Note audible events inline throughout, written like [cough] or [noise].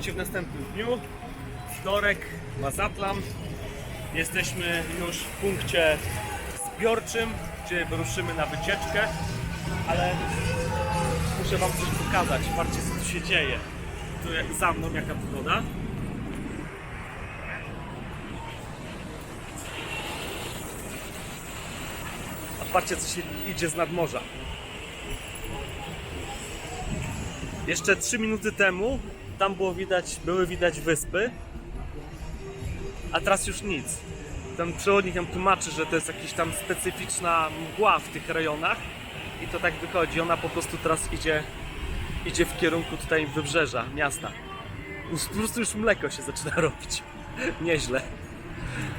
W następnym dniu. Wtorek, Mazatlan. Jesteśmy już w punkcie zbiorczym, gdzie wyruszymy na wycieczkę, ale muszę Wam coś pokazać. Patrzcie, co tu się dzieje. Tu jak- za mną jaka pogoda. A patrzcie, co się idzie z nadmorza. Jeszcze 3 minuty temu tam było widać, były widać wyspy, a teraz już nic. Ten przewodnik nam tłumaczy, że to jest jakaś tam specyficzna mgła w tych rejonach i to tak wychodzi. Ona po prostu teraz idzie, idzie w kierunku tutaj wybrzeża, miasta. Po prostu już mleko się zaczyna [laughs] robić. Nieźle.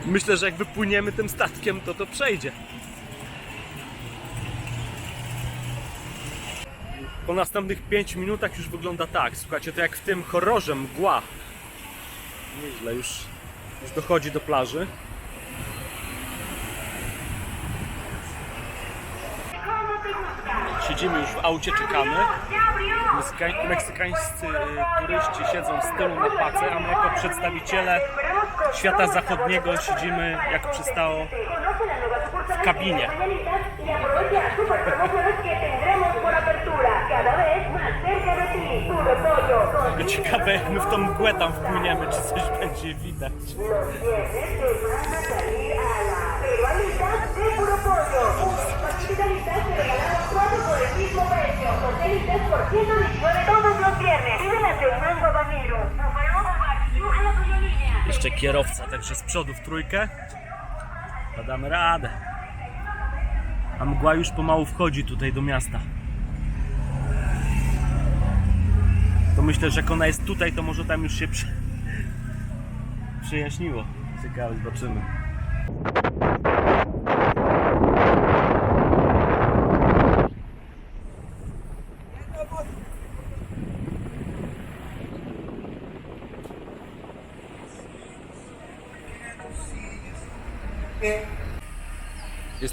Myślę, że jak wypłyniemy tym statkiem, to to przejdzie. Po następnych 5 minutach już wygląda tak. Słuchajcie, to jak w tym horrorze mgła. Nieźle, już, już dochodzi do plaży. Siedzimy już w aucie, czekamy. Meksykań- Meksykańscy y, turyści siedzą z tyłu na pace, a my jako przedstawiciele świata zachodniego siedzimy jak przystało w kabinie. Tylko ciekawe jak my w tą mgłę tam wpłyniemy, czy coś będzie widać. Jeszcze kierowca, także z przodu w trójkę. To damy radę. A mgła już pomału wchodzi tutaj do miasta. To myślę, że jak ona jest tutaj, to może tam już się przy... przyjaśniło. Ciekawe, zobaczymy.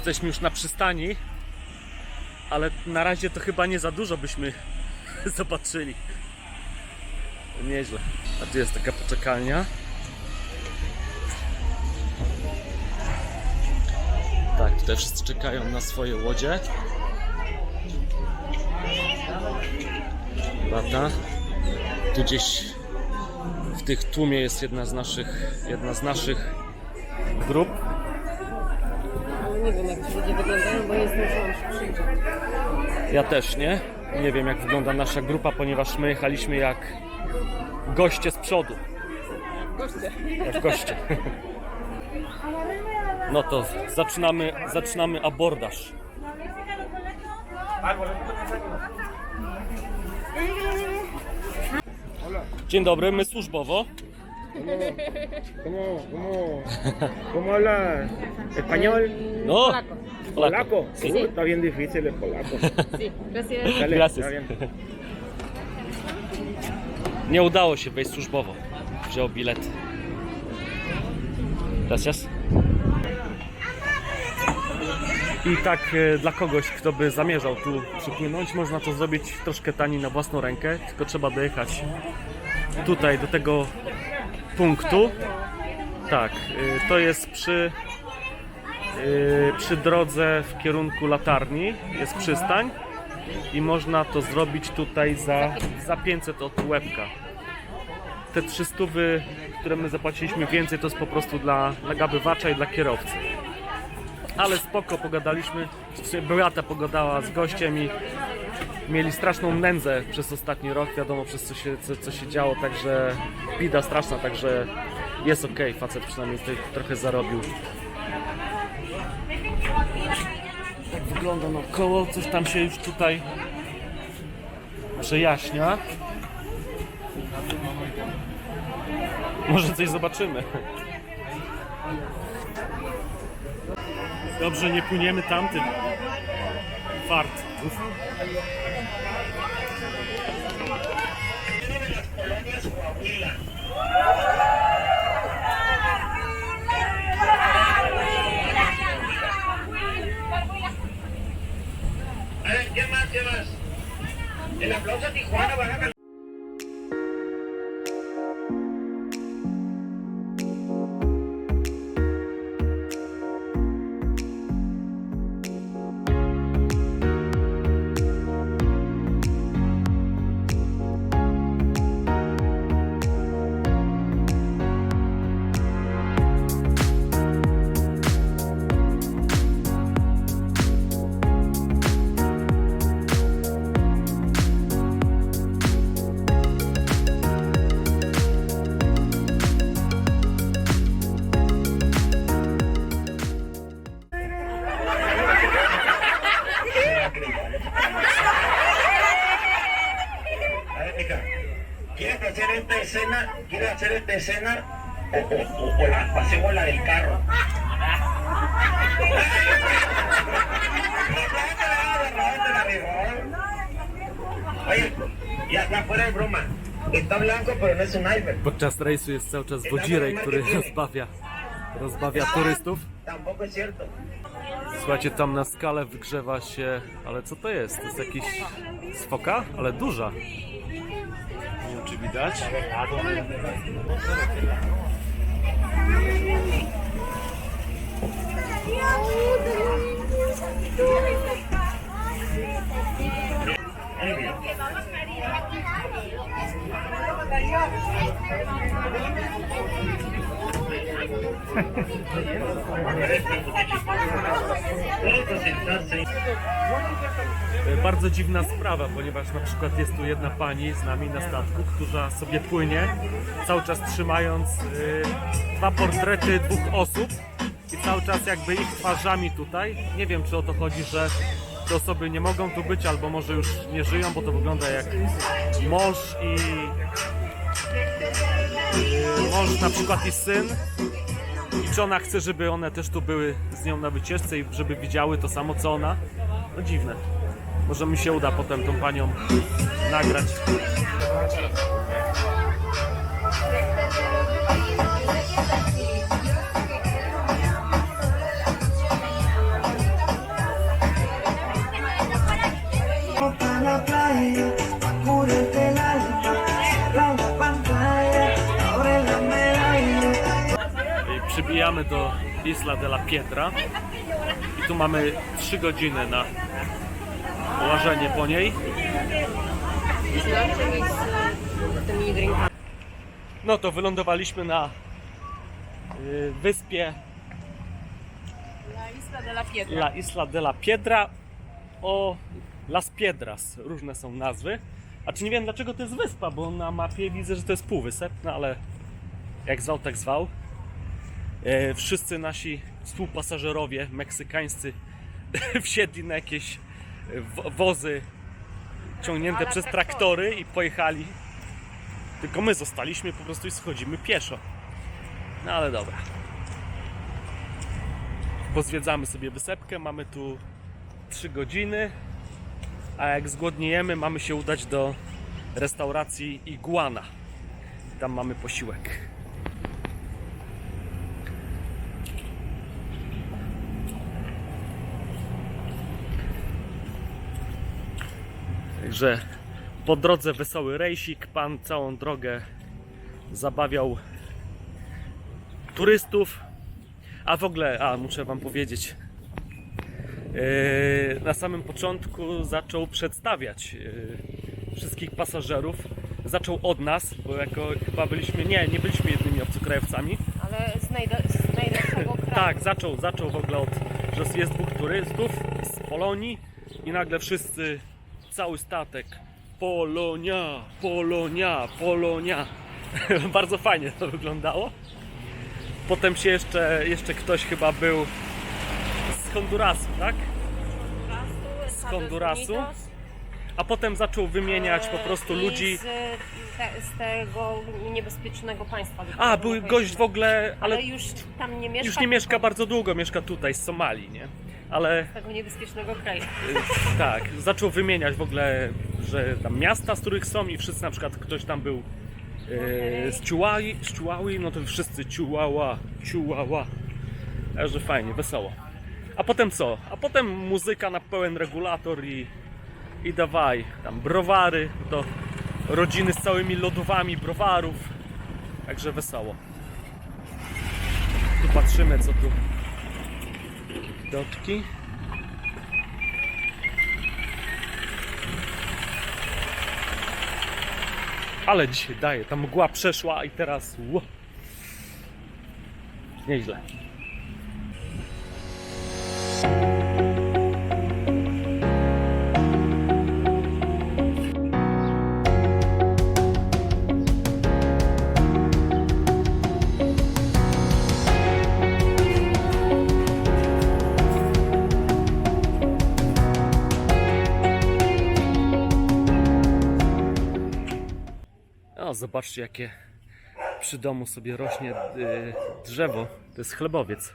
Jesteśmy już na przystani, ale na razie to chyba nie za dużo byśmy [laughs] zobaczyli. Nieźle. A tu jest taka poczekalnia. Tak, tutaj wszyscy czekają na swoje łodzie. Lata. Tu gdzieś w tych tłumie jest jedna z naszych, jedna z naszych grup. Ale nie wiem jak ci ludzie wyglądają, bo nie zdążyłam się przyjrzeć. Ja też nie. Nie wiem jak wygląda nasza grupa, ponieważ my jechaliśmy jak goście z przodu. Goście. Jak goście. [laughs] No to zaczynamy, zaczynamy abordaż. Dzień dobry, my służbowo. ¿Cómo, cómo, cómo habla español? No, Polaco. ¿Polaco? Sí. Uh, está bien difícil el polaco. Sí, gracias. Dale, Gracias. está bien. Nie udało się wejść służbowo. Wziął bilet. Gracias. I tak e, dla kogoś, kto by zamierzał tu przypłynąć, można to zrobić troszkę taniej na własną rękę, tylko trzeba dojechać tutaj do tego punktu. Tak, e, to jest przy, przy drodze w kierunku latarni, jest przystań i można to zrobić tutaj za, za 500 od łebka. Te 300, które my zapłaciliśmy więcej, to jest po prostu dla, dla gabywacza i dla kierowcy. Ale spoko, pogadaliśmy. Beata pogadała z gościem i mieli straszną nędzę przez ostatni rok, wiadomo przez co się, co, co się działo, także bida straszna, także jest ok, facet przynajmniej tutaj trochę zarobił. Wygląda naokoło, coś tam się już tutaj przejaśnia. Może coś zobaczymy. Dobrze, nie płyniemy tamtym. Fart. Uf. Eh, ¿Qué Gracias. El aplauso a Tijuana, Baja escena, ¿quieres hacer esta escena o, o, o, o la pasemos la del carro? Oye, ya, ya fuera de broma. Está blanco, pero no es un iceberg. Podczas rejsu jest cały czas wodzirej, który rozbawia, rozbawia turystów. Tampoco es cierto. Słuchajcie, tam na skale wygrzewa się... Ale co to jest? To jest jakiś... Sfoka? Ale duża. Nie wiem, E, Bardzo dziwna sprawa, ponieważ na przykład jest tu jedna pani z nami na statku, która sobie płynie, cały czas trzymając e, dwa portrety dwóch osób i cały czas jakby ich twarzami tutaj. Nie wiem, czy o to chodzi, że te osoby nie mogą tu być, albo może już nie żyją, bo to wygląda jak mąż i mąż na przykład i syn. I czy ona chce, żeby one też tu były z nią na wycieczce i żeby widziały to samo co ona? No dziwne. Może mi się uda potem tą panią nagrać. Isla de la Pietra i tu mamy 3 godziny na łażenie po niej. No to wylądowaliśmy na y, wyspie La Isla de la Piedra. Piedra o Las Piedras. Różne są nazwy. A czy nie wiem dlaczego to jest wyspa, bo na mapie widzę, że to jest półwysep, no ale jak zwał, tak zwał. E, wszyscy nasi współpasażerowie meksykańscy [laughs] wsiedli na jakieś wo- wozy ciągnięte przez traktory i pojechali. Tylko my zostaliśmy po prostu i schodzimy pieszo. No ale dobra. Pozwiedzamy sobie wysepkę, mamy tu 3 godziny, a jak zgłodniejemy, mamy się udać do restauracji Iguana. Tam mamy posiłek. Także po drodze wesoły rejsik. Pan całą drogę zabawiał turystów. A w ogóle, a muszę Wam powiedzieć, Yy, na samym początku zaczął przedstawiać yy, wszystkich pasażerów. Zaczął od nas, bo jako chyba byliśmy, nie, nie byliśmy jedynymi obcokrajowcami. Ale z, z najlepszego kraju. Tak, zaczął, zaczął w ogóle od, że jest dwóch turystów z Polonii i nagle wszyscy, cały statek Polonia, Polonia, Polonia. [laughs] Bardzo fajnie to wyglądało. Potem się jeszcze, jeszcze ktoś chyba był z Hondurasu, tak? Z Hondurasu? A potem zaczął wymieniać po prostu ludzi. Z, te, z tego niebezpiecznego państwa. A, był gość w ogóle, Ale, ale już tam nie mieszka. już nie mieszka bardzo długo, mieszka tutaj, z Somalii, nie? Ale Z tego niebezpiecznego kraju. [laughs] tak, zaczął wymieniać w ogóle, że tam miasta, z których są i wszyscy na przykład ktoś tam był y, z Ciułai, z Ciułaui, no to wszyscy Ciułała, Ciułała. Także fajnie, wesoło. A potem co? A potem muzyka na pełen regulator i, i dawaj, tam browary, to rodziny z całymi lodówami browarów. Także wesoło. Tu patrzymy co tu. Widoczki. Ale dzisiaj daje, ta mgła przeszła i teraz ło. Nieźle. Zobaczcie jakie przy domu sobie rośnie y, drzewo. To jest chlebowiec.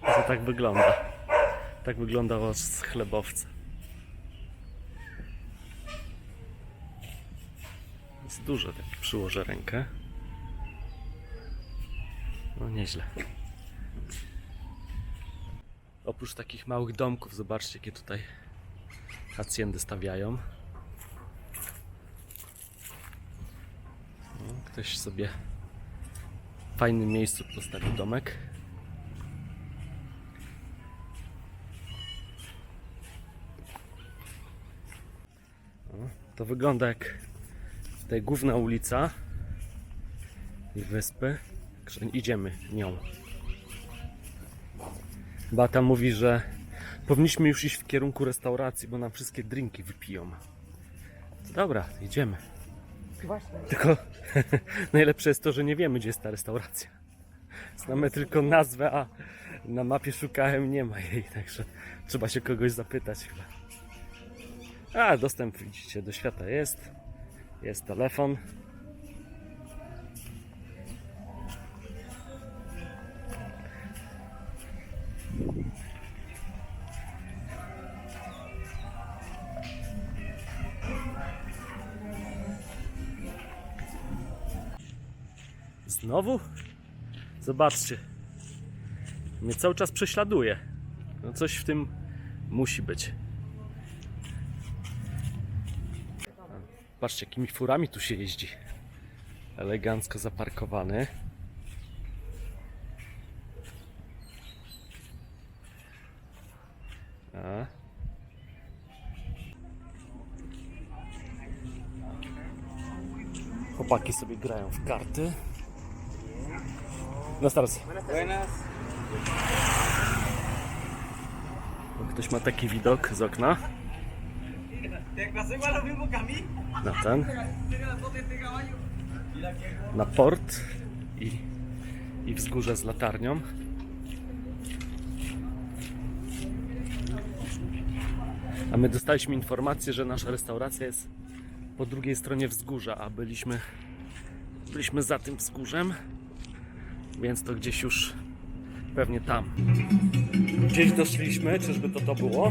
To tak wygląda. Tak wygląda z chlebowca. Jest duże, tak przyłożę rękę. No nieźle. Oprócz takich małych domków, zobaczcie jakie tutaj hacjendy stawiają. No, ktoś sobie w fajnym miejscu postawił domek. To wygląda jak tutaj główna ulica i wyspy. Idziemy nią. Bata mówi, że powinniśmy już iść w kierunku restauracji, bo nam wszystkie drinki wypiją. Dobra, idziemy. Tylko [laughs] najlepsze jest to, że nie wiemy, gdzie jest ta restauracja. Znamy tylko nazwę, a na mapie szukałem, nie ma jej, także trzeba się kogoś zapytać chyba. A, dostęp widzicie do świata jest. Jest telefon. Znowu? Zobaczcie. Mnie cały czas prześladuje. No coś w tym musi być. Patrzcie, jakimi furami tu się jeździ. Elegancko zaparkowany. A. Chłopaki sobie grają w karty. No teraz. Ktoś ma taki widok z okna. Na ten. Na port i, i wzgórze z latarnią. A my dostaliśmy informację, że nasza restauracja jest po drugiej stronie wzgórza, a byliśmy, byliśmy za tym wzgórzem, więc to gdzieś już pewnie tam. Gdzieś doszliśmy, czyżby to to było?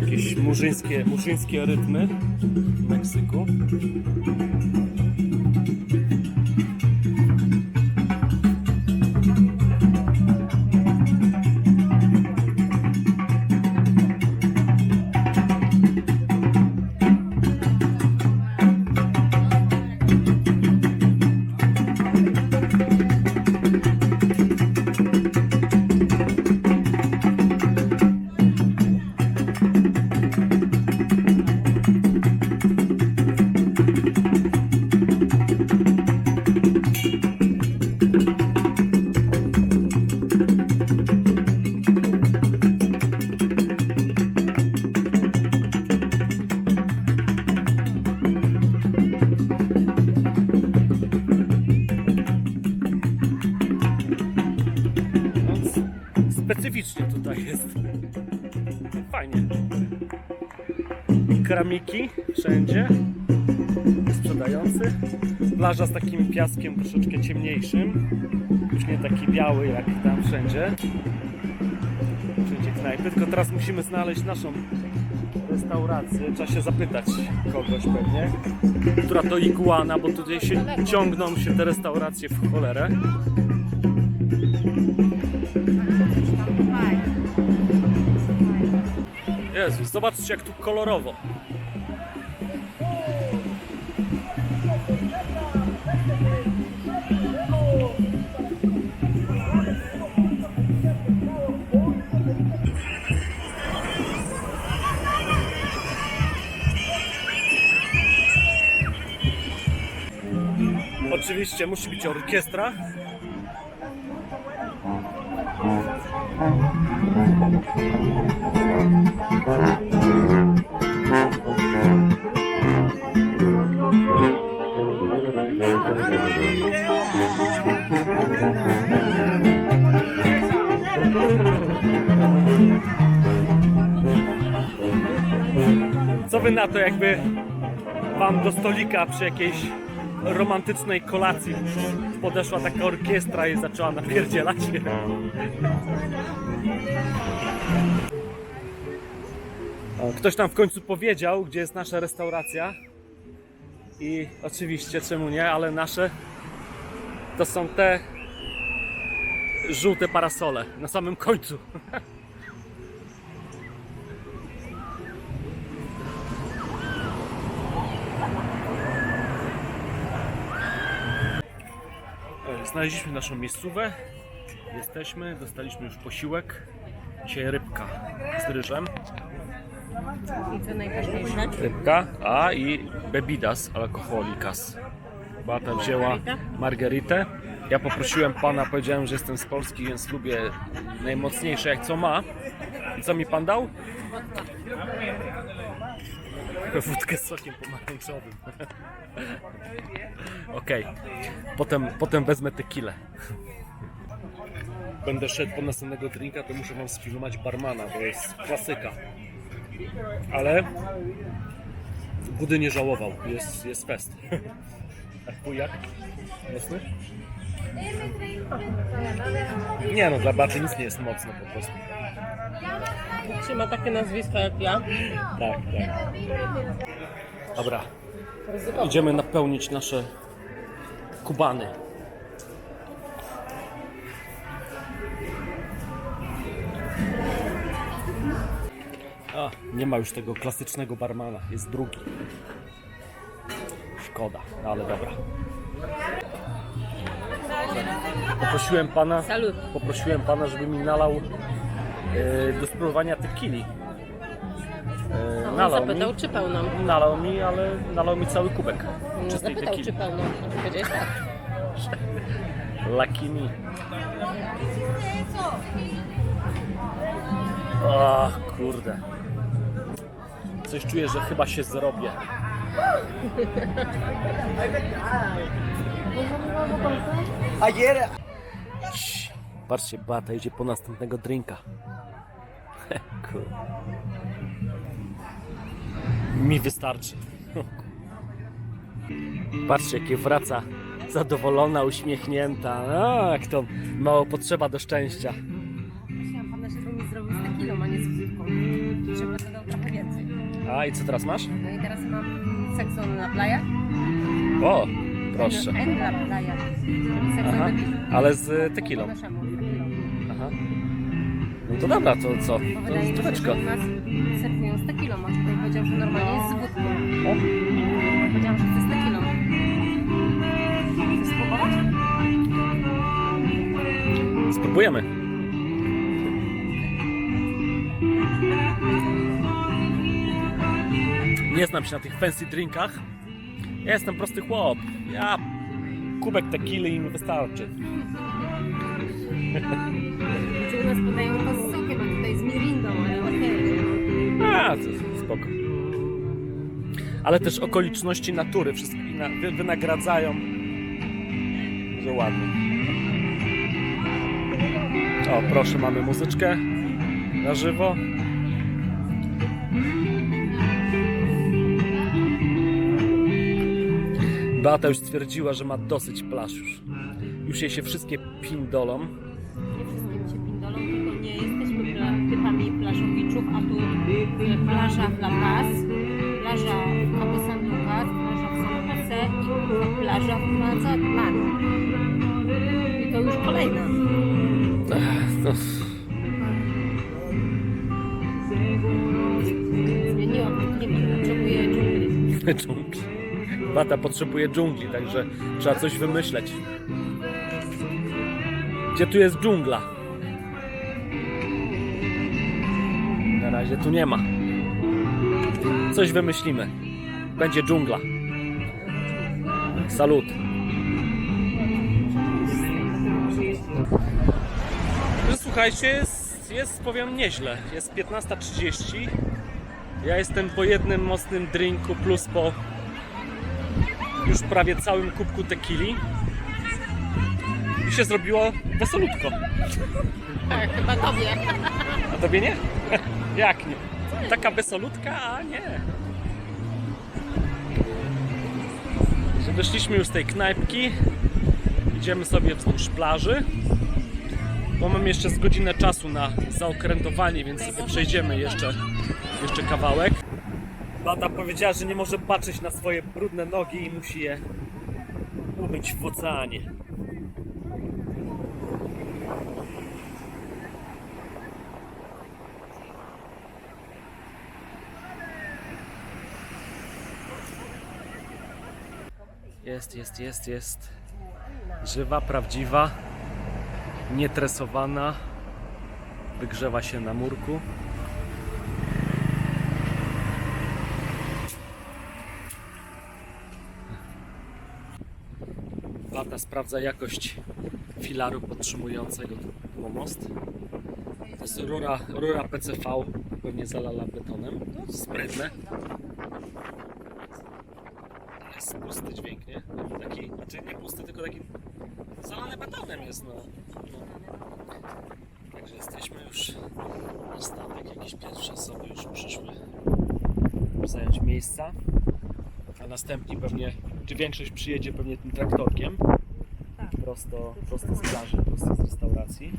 Jakieś murzyńskie, murzyńskie rytmy w Meksyku. I keramiki wszędzie. Sprzedający. Plaża z takim piaskiem troszeczkę ciemniejszym. Już nie taki biały jak tam wszędzie. Wszędzie knajpy. Tylko teraz musimy znaleźć naszą restaurację. Trzeba się zapytać kogoś pewnie. Która to iguana, bo tutaj się ciągną się te restauracje w cholerę. Jezu, zobaczcie jak tu kolorowo. Oczywiście musi być orkiestra. Co wy na to, jakby wam do stolika przy jakiejś romantycznej kolacji podeszła taka orkiestra i zaczęła napierdzielać? Ktoś tam w końcu powiedział, gdzie jest nasza restauracja. I oczywiście, czemu nie, ale nasze to są te żółte parasole na samym końcu. [laughs] Znaleźliśmy naszą miejscówę. Jesteśmy, dostaliśmy już posiłek. Dzisiaj rybka z ryżem. I co najważniejsze? Rybka, a i bebidas alkoholikas. Bata wzięła margeritę. Ja poprosiłem pana, powiedziałem, że jestem z Polski, więc lubię najmocniejsze jak co ma. I co mi pan dał? Wódkę z sokiem pomarańczowym. Okej, potem, potem wezmę tequilę. Będę szedł po następnego drinka, to muszę wam sfilmować barmana, bo jest klasyka. Ale Budy nie żałował, jest, jest fest. A twój jak? Mocny? Nie no, dla Baty nic nie jest mocno po prostu. Czy ma takie nazwisko jak ja? Tak, tak. Dobra, idziemy napełnić nasze kubany. A, nie ma już tego klasycznego barmana, jest drugi. Szkoda, no ale dobra. Poprosiłem pana, Salut. poprosiłem pana, żeby mi nalał e, do spróbowania tequili. E, On nalał zapytał, mi, czy pełną. nalał mi, ale nalał mi cały kubek No, czystej zapytał, tequili. czy pełną. Muszę powiedzieć tak. [laughs] Lucky me. O kurde. Coś czuję, że chyba się zrobię. Ayer Cii. Patrzcie, Bata idzie po następnego drinka. Kurde. Mi wystarczy. Patrzcie, jakie wraca zadowolona, uśmiechnięta. A, jak to mało potrzeba do szczęścia. Chciałam pana, żeby mi zrobił z tequilą, a nie z wódką. Żeby dodał trochę więcej. A i co teraz masz? No i teraz mam sekson na playa. O, proszę. La playa. Sekson Aha, na ale z tequilą. naszemu. z tequilą. Aha. No to dobra, to co? Bo To wydaje mi się, zdróweczko. że u nas serwują z tequilą, a tutaj powiedział, że normalnie jest z wódką. O, Powiedziałam, że chce z tequilą. Chcesz spróbować? spróbujemy. Nie znam się na tych fancy drinkach. Ja jestem prosty chłop. Ja kubek tequili mi wystarczy. Czy u nas podają to z sokiem, a tutaj z mirindą, ale okej. A, to spoko. Ale też okoliczności natury wszystko ina- wy- wynagradzają, że ładnie. O, proszę, mamy muzyczkę na żywo. Beata już stwierdziła, że ma dosyć plaż już. Już jej się wszystkie pindolą. Nie wszystkim się pindolą, tylko nie jesteśmy pla, typami plażowiczów, a tu y, plaża w La Paz, plaża w Cabo San Lucas, plaża w San Jose i plaża w Mazatlan. I to już kolejna. Ech, no. Zmieniłam to klimat, potrzebuję dżungli. dżungli. Bata potrzebuje dżungli, także trzeba coś wymyśleć. Gdzie tu jest dżungla? Na razie tu nie ma. Coś wymyślimy. Będzie dżungla. Salut. No, Słuchajcie, jest, jest powiem nieźle. Jest 15.30. Ja jestem po jednym mocnym drinku plus po już prawie całym kubku tequili i się zrobiło wesolutko. Tak, chyba tobie. A tobie nie? [laughs] Jak nie? Taka wesolutka, a nie. Wyszliśmy już z tej knajpki, idziemy sobie wzdłuż plaży. Bo mam jeszcze z godzinę czasu na zaokrętowanie, więc sobie przejdziemy jeszcze, jeszcze kawałek. Bata powiedziała, że nie może patrzeć na swoje brudne nogi i musi je umyć w oceanie. Jest, jest, jest, jest. Żywa, prawdziwa, nietresowana. Wygrzewa się na murku. Lata sprawdza jakość filaru podtrzymującego pomost. To jest rura, rura PCV, pewnie zalala betonem. No, sprytne. To jest pusty dźwięk, nie? Taki, znaczy nie pusty, tylko taki zalany betonem jest, no. no. Także jesteśmy już na statek, jakieś pierwsze osoby już przyszły zająć miejsca. A następni pewnie, czy większość przyjedzie pewnie tym traktorkiem. Prosto, prosto z plaży, prosto z restauracji.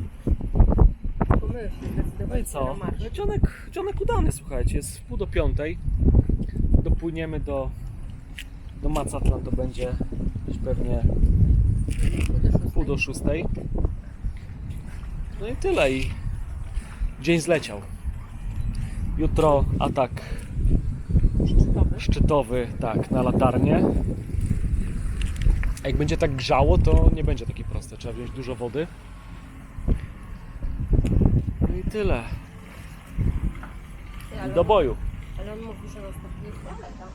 No i co? No dzionek, dzionek udany, słuchajcie, jest pół do piątej. Dopłyniemy do, do Macatlan, to będzie gdzieś pewnie pół do szóstej. No i tyle i dzień zleciał. Jutro atak szczytowy, tak, na latarnię. A jak będzie tak grzało, to nie będzie takie proste. Trzeba wziąć dużo wody. No i tyle. Ty, ale, Do boju. ale on mówi, że następnie jest toaleta.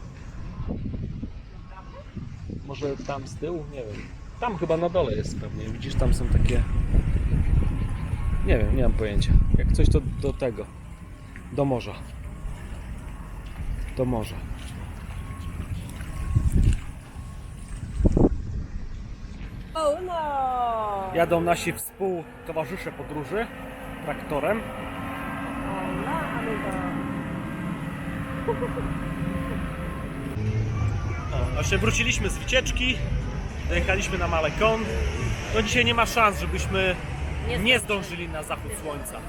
Może tam z tyłu? Nie wiem. Tam chyba na dole jest pewnie. Widzisz, tam są takie. Nie wiem, nie mam pojęcia. Jak coś to do tego. Do morza. Do morza. No! Jadą nasi współtowarzysze podróży traktorem. Hola, amigo. O, właśnie wróciliśmy z wycieczki. Dojechaliśmy na Malekon. No dzisiaj nie ma szans, żebyśmy Nie nie zdążyli na zachód słońca.